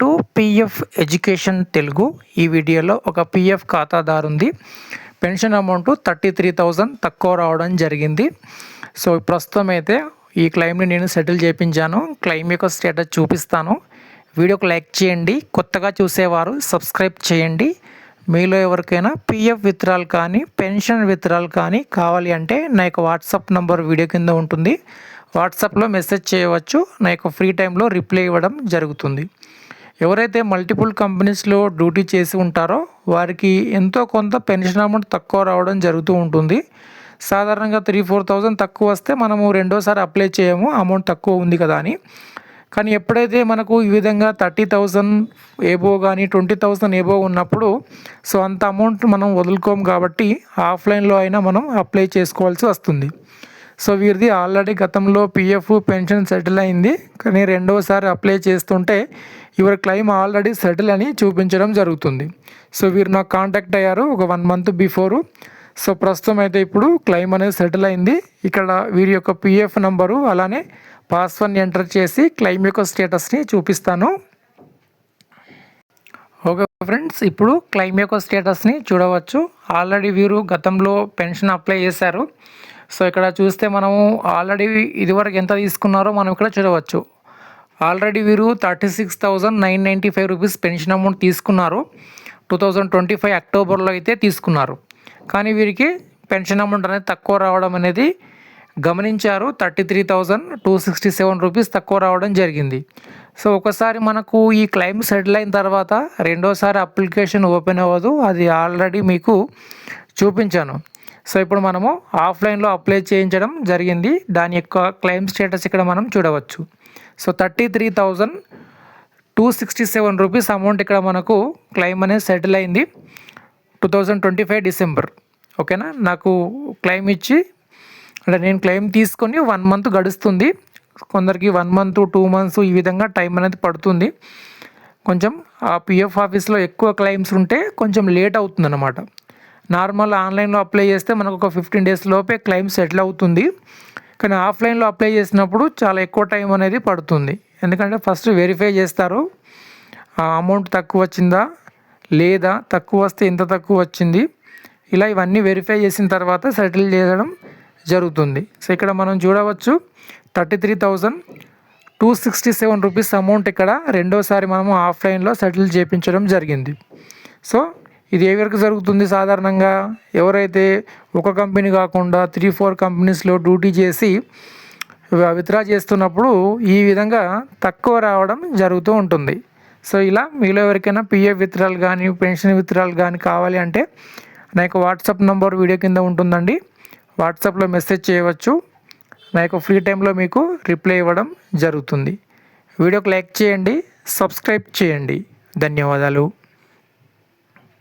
To PF education Telugu. ఈ వీడియోలో ఒక PF ఖాతాదారుంది. Pension amount thirty three thousand తక్కువ రావడం జరిగింది. సో ప్రస్తుతం అయితే ఈ క్లెయిమ్ని నేను సెటిల్ చేయించాను క్లెయిమ్ యొక్క స్టేటస్ చూపిస్తాను. వీడియోకి లైక్ చేయండి. కొత్తగా చూసేవారు సబ్స్క్రైబ్ చేయండి. మీలో ఎవరికైనా పిఎఫ్ విత్రాలు కానీ పెన్షన్ విత్రాలు కానీ కావాలి అంటే నా యొక్క వాట్సాప్ నంబర్ వీడియో కింద ఉంటుంది. వాట్సాప్లో మెసేజ్ చేయవచ్చు. నా యొక్క ఫ్రీ టైంలో రిప్లై ఇవ్వడం జరుగుతుంది. ఎవరైతే మల్టిపుల్ కంపెనీస్లో డ్యూటీ చేసి ఉంటారో వారికి ఎంతో కొంత పెన్షన్ అమౌంట్ తక్కువ రావడం జరుగుతూ ఉంటుంది. సాధారణంగా త్రీ ఫోర్ థౌజండ్ తక్కువ వస్తే మనము రెండోసారి అప్లై చేయము అమౌంట్ తక్కువ ఉంది కదా అని. కానీ ఎప్పుడైతే మనకు ఈ విధంగా థర్టీ థౌజండ్ ఏబో కానీ ట్వంటీ థౌజండ్ ఏబో ఉన్నప్పుడు సో అంత అమౌంట్ మనం వదులుకోము కాబట్టి ఆఫ్లైన్లో అయినా మనం అప్లై చేసుకోవాల్సి వస్తుంది. సో వీరిది ఆల్రెడీ గతంలో పిఎఫ్ పెన్షన్ సెటిల్ అయింది. కానీ రెండవసారి అప్లై చేస్తుంటే ఇవరి క్లెయిమ్ ఆల్రెడీ సెటిల్ అని చూపించడం జరుగుతుంది. సో వీరు నాకు కాంటాక్ట్ అయ్యారు ఒక వన్ మంత్ బిఫోరు. సో ప్రస్తుతం అయితే ఇప్పుడు క్లెయిమ్ అనేది సెటిల్ అయింది. ఇక్కడ వీరి యొక్క పిఎఫ్ నంబరు అలానే పాస్వర్డ్ని ఎంటర్ చేసి క్లెయిమ్ యొక్క స్టేటస్ని చూపిస్తాను. ఓకే ఫ్రెండ్స్ ఇప్పుడు క్లెయిమ్ యొక్క స్టేటస్ని చూడవచ్చు. ఆల్రెడీ వీరు గతంలో పెన్షన్ అప్లై చేశారు. సో ఇక్కడ చూస్తే మనము ఆల్రెడీ ఇదివరకు ఎంత తీసుకున్నారో మనం ఇక్కడ చూడవచ్చు. ఆల్రెడీ వీరు thirty six thousand nine ninety five rupees pension amount తీసుకున్నారు. టూ థౌజండ్ ట్వంటీ ఫైవ్ అక్టోబర్లో అయితే తీసుకున్నారు. కానీ వీరికి పెన్షన్ అమౌంట్ అనేది తక్కువ రావడం అనేది గమనించారు. Thirty three thousand two sixty seven rupees తక్కువ రావడం జరిగింది. సో ఒకసారి మనకు ఈ క్లెయిమ్ సెటిల్ అయిన తర్వాత రెండోసారి అప్లికేషన్ ఓపెన్ అవ్వదు. అది ఆల్రెడీ మీకు చూపించాను. సో ఇప్పుడు మనము ఆఫ్లైన్లో అప్లై చేయించడం జరిగింది. దాని యొక్క క్లెయిమ్ స్టేటస్ ఇక్కడ మనం చూడవచ్చు. So thirty three thousand two sixty seven rupees amount ఇక్కడ మనకు క్లెయిమ్ అనేది సెటిల్ అయింది. Two thousand twenty five December. ఓకేనా? నాకు క్లెయిమ్ ఇచ్చి అంటే నేను క్లెయిమ్ తీసుకొని వన్ మంత్ గడుస్తుంది. కొందరికి వన్ మంత్ టూ మంత్స్ ఈ విధంగా టైం అనేది పడుతుంది. కొంచెం ఆ పిఎఫ్ ఆఫీస్లో ఎక్కువ క్లెయిమ్స్ ఉంటే కొంచెం లేట్ అవుతుంది అన్నమాట నార్మల్ ఆన్లైన్లో అప్లై చేస్తే మనకు ఒక ఫిఫ్టీన్ డేస్ లోపే క్లెయిమ్ సెటిల్ అవుతుంది. కానీ ఆఫ్లైన్లో అప్లై చేసినప్పుడు చాలా ఎక్కువ టైం అనేది పడుతుంది. ఎందుకంటే ఫస్ట్ వెరిఫై చేస్తారు. అమౌంట్ తక్కువ వచ్చిందా? లేదా? తక్కువ వస్తే ఎంత తక్కువ వచ్చింది? ఇలా ఇవన్నీ వెరిఫై చేసిన తర్వాత సెటిల్ చేయడం జరుగుతుంది. సో ఇక్కడ మనం చూడవచ్చు thirty three thousand two sixty seven rupees amount ఇక్కడ రెండోసారి మనము ఆఫ్లైన్లో సెటిల్ చేయించడం జరిగింది. సో ఇది ఏ వరకు జరుగుతుంది సాధారణంగా? ఎవరైతే ఒక కంపెనీ కాకుండా త్రీ ఫోర్ కంపెనీస్లో డ్యూటీ చేసి విత్డ్రా చేస్తున్నప్పుడు ఈ విధంగా తక్కువ రావడం జరుగుతూ ఉంటుంది. సో ఇలా మీలో ఎవరికైనా పిఎఫ్ విత్డ్రాలు కానీ పెన్షన్ విత్డ్రాలు కానీ కావాలి అంటే నా యొక్క వాట్సాప్ నెంబర్ వీడియో కింద ఉంటుందండి. వాట్సాప్లో మెసేజ్ చేయవచ్చు. నా యొక్క ఫ్రీ టైంలో మీకు రిప్లై ఇవ్వడం జరుగుతుంది. వీడియోకి లైక్ చేయండి సబ్స్క్రైబ్ చేయండి. ధన్యవాదాలు.